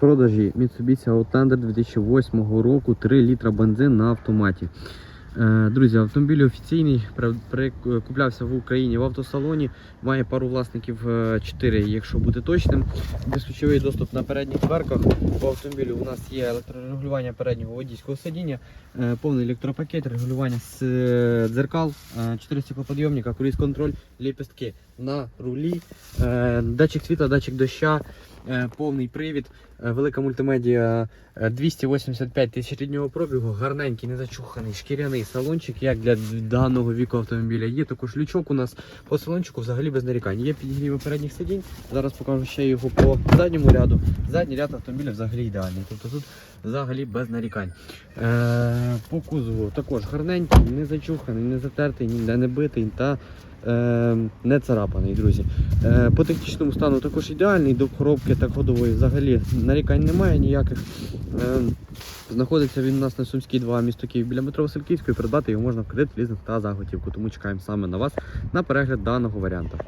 продажі Mitsubishi Outlander 2008 року 3 літра бензин на автоматі. Е, Друзі, автомобіль офіційний, куплявся в Україні в автосалоні. Має пару власників 4, якщо бути точним. Безключовий доступ на передніх дверках. По автомобілю у нас є електрорегулювання переднього водійського сидіння, е, повний електропакет, регулювання з е, дзеркал, 4 стеклоподйомника, круїз-контроль, ліпістки на рулі, е, датчик світла, датчик доща, е, повний привід, е, велика мультимедіа е, 285 тисяч ріднього пробігу, гарненький, незачуханий, шкіряний салончик, як для даного віку автомобіля. Є також лючок у нас по салончику взагалі без нарікань. Є підігріви передніх сидінь. Зараз покажу ще його по задньому ряду. Задній ряд автомобіля взагалі ідеальний. Тобто тут взагалі без нарікань. Е, по кузову також гарненький, не зачуханий, не затертий, ніде не битий та е, не царапаний, друзі. Е, по технічному стану також ідеальний, до коробки та ходової взагалі нарікань немає ніяких. Е, знаходиться він у нас на Сумській 2 місто Київ біля метро Васильківської. Придбати його можна в кредит, лізинг та заготівку. Тому чекаємо саме на вас на перегляд даного варіанта.